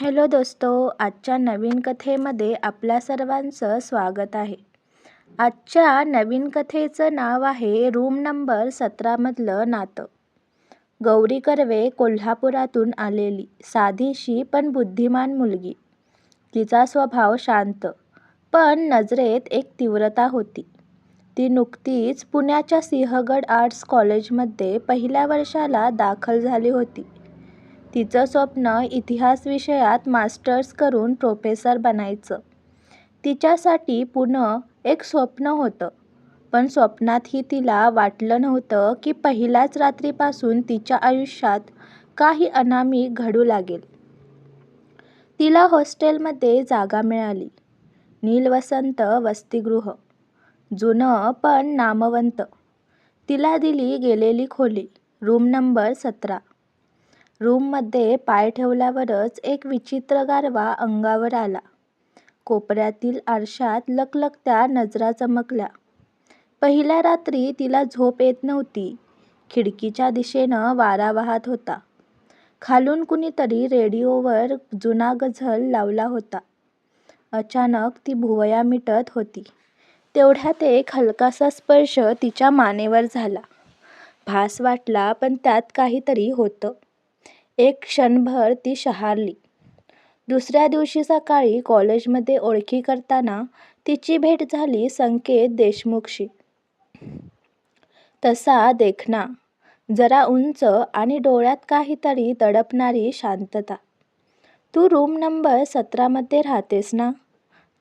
Hello दोस्तो आजच्या नवीन कथेमध्ये आपल्या सर्वांचं स्वागत आहे. आजच्या नवीन कथेचं नाव आहे रूम नंबर सतरामधलं नातं. गौरी कर्वे कोल्हापुरातून आलेली साधीशी पण बुद्धिमान मुलगी. तिचा स्वभाव शांत पण नजरेत एक तीव्रता होती. ती नुकतीच पुण्याच्या सिंहगड आर्ट्स कॉलेजमध्ये पहिल्या वर्षाला दाखल झाली होती. तिचं स्वप्न इतिहास विषयात मास्टर्स करून प्रोफेसर बनायचं. तिच्यासाठी पुणं एक स्वप्न होतं. पण स्वप्नातही तिला वाटलं नव्हतं की पहिल्याच रात्रीपासून तिच्या आयुष्यात काही अनामी घडू लागेल. तिला हॉस्टेलमध्ये जागा मिळाली. नीलवसंत वसतिगृह. जुनं पण नामवंत. तिला दिली गेलेली खोली. रूम नंबर सतरा. रूममध्ये पाय ठेवल्यावरच एक विचित्र गारवा अंगावर आला. कोपऱ्यातील आरशात लकलकत्या नजरा चमकल्या. पहिल्या रात्री तिला झोप येत नव्हती. खिडकीच्या दिशेनं वारा वाहत होता. खालून कुणीतरी रेडिओवर जुना गझल लावला होता. अचानक ती भुवया मिटत होती. तेवढ्यात एक हलकासा स्पर्श तिच्या मानेवर झाला. भास वाटला पण त्यात काहीतरी होतं. एक क्षणभर ती शहारली. दुसऱ्या दिवशी सकाळी कॉलेजमध्ये ओळखी करताना तिची भेट झाली संकेत देशमुखशी. तसा देखना जरा उंच आणि डोळ्यात काहीतरी तडपणारी शांतता. तू रूम नंबर सतरामध्ये राहतेस ना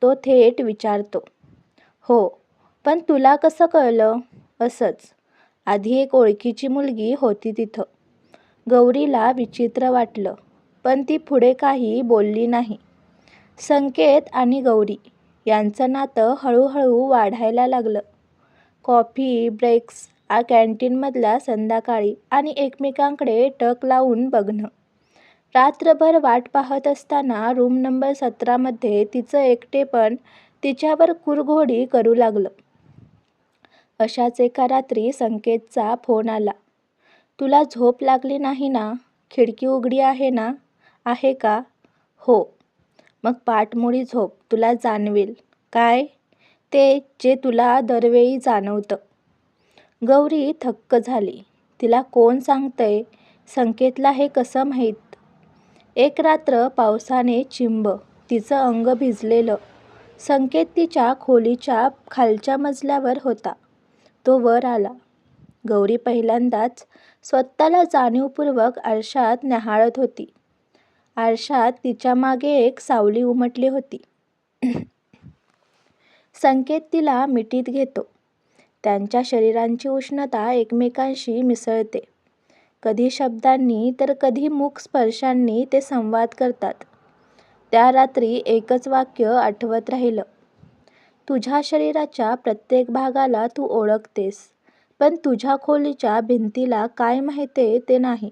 तो थेट विचारतो. हो पण तुला कसं कळलं? असंच. आधी एक ओळखीची मुलगी होती तिथं. गौरीला विचित्र वाटलं पण ती पुढे काही बोलली नाही. संकेत आणि गौरी यांचं नातं हळूहळू वाढायला लागलं. कॉफी ब्रेक्स आ कॅन्टीनमधल्या संध्याकाळी आणि एकमेकांकडे टक लावून बघणं. रात्रभर वाट पाहत असताना रूम नंबर सतरामध्ये तिचं एकटेपण तिच्यावर कुरघोडी करू लागलं. अशाच एका रात्री संकेतचा फोन आला. तुला झोप लागली नाही ना? खिडकी उघडी आहे ना? आहे का? हो. मग पाठमोडी झोप तुला जाणवेल. काय? ते जे तुला दरवेळी जाणवतं. गौरी थक्क झाली. तिला कोण सांगतंय? संकेतला हे कसं माहीत? एक रात्र पावसाने चिंब तिचं अंग भिजलेलं. संकेत तिच्या खोलीच्या खालच्या मजल्यावर होता. तो वर आला. गौरी पहिल्यांदाच स्वतःला जाणीवपूर्वक आरशात न्याहाळत होती. आरशात तिच्यामागे एक सावली उमटली होती. संकेत तिला मिठीत घेतो. त्यांच्या शरीरांची उष्णता एकमेकांशी मिसळते. कधी शब्दांनी तर कधी मुख स्पर्शांनी ते संवाद करतात. त्या रात्री एकच वाक्य आठवत राहिलं. तुझ्या शरीराच्या प्रत्येक भागाला तू ओळखतेस. पण तुझ्या खोलीच्या भिंतीला काय माहिती ते नाही.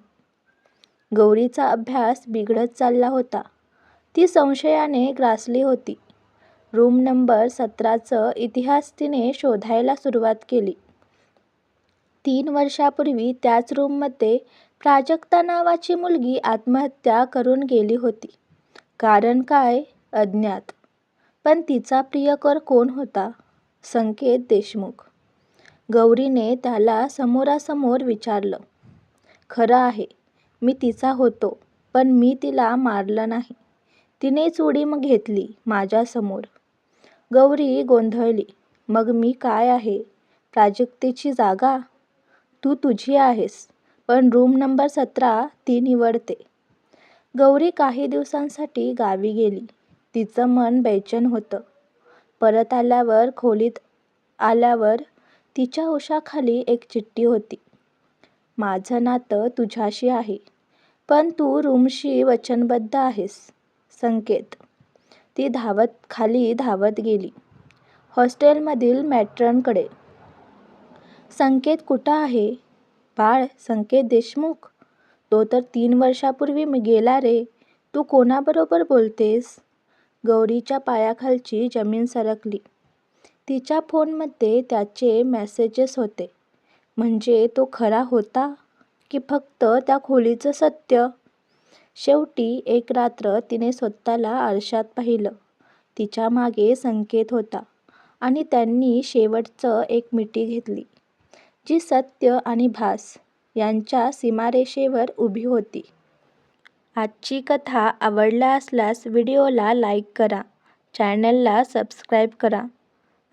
गौरीचा अभ्यास बिघडत चालला होता. ती संशयाने ग्रासली होती. रूम नंबर सतराचं इतिहास तिने शोधायला सुरुवात केली. तीन वर्षापूर्वी त्याच रूममध्ये प्राजक्ता नावाची मुलगी आत्महत्या करून गेली होती. कारण काय? अज्ञात. पण तिचा प्रियकर कोण होता? संकेत देशमुख. गौरीने त्याला समोरासमोर विचारलं खरं आहे मी तिचा होतो पण मी तिला मारलं नाही. तिनेच उडी मग घेतली माझ्यासमोर गौरी गोंधळली मग मी काय आहे? प्राजक्तेची जागा? तू तुझी आहेस पण रूम नंबर सतरा ती निवडते गौरी काही दिवसांसाठी गावी गेली. तिचं मन बेचैन होतं. परत आल्यावर खोलीत आल्यावर तिच्या उशाखाली एक चिठ्ठी होती. माझं नातं तुझ्याशी आहे पण तू रूमशी वचनबद्ध आहेस संकेत. ती धावत खाली धावत गेली. हॉस्टेलमधील मॅट्रनकडे. संकेत कुठं आहे? बाळ संकेत देशमुख? तो तर तीन वर्षापूर्वी मी गेला रे तू कोणाबरोबर बोलतेस? गौरीच्या पायाखालची जमीन सरकली. तिच्या फोनमध्ये त्याचे मेसेजेस होते म्हणजे तो खरा होता की फक्त त्या खोलीचं सत्य शेवटी एक रात्र तिने स्वतःला आरशात पाहिलं. तिच्यामागे संकेत होता आणि त्यांनी शेवटचं एक मिठी घेतली, जी सत्य आणि भास यांच्या सीमारेषेवर उभी होती. आजची कथा आवडला असल्यास व्हिडिओला लाईक करा, चॅनलला सबस्क्राईब करा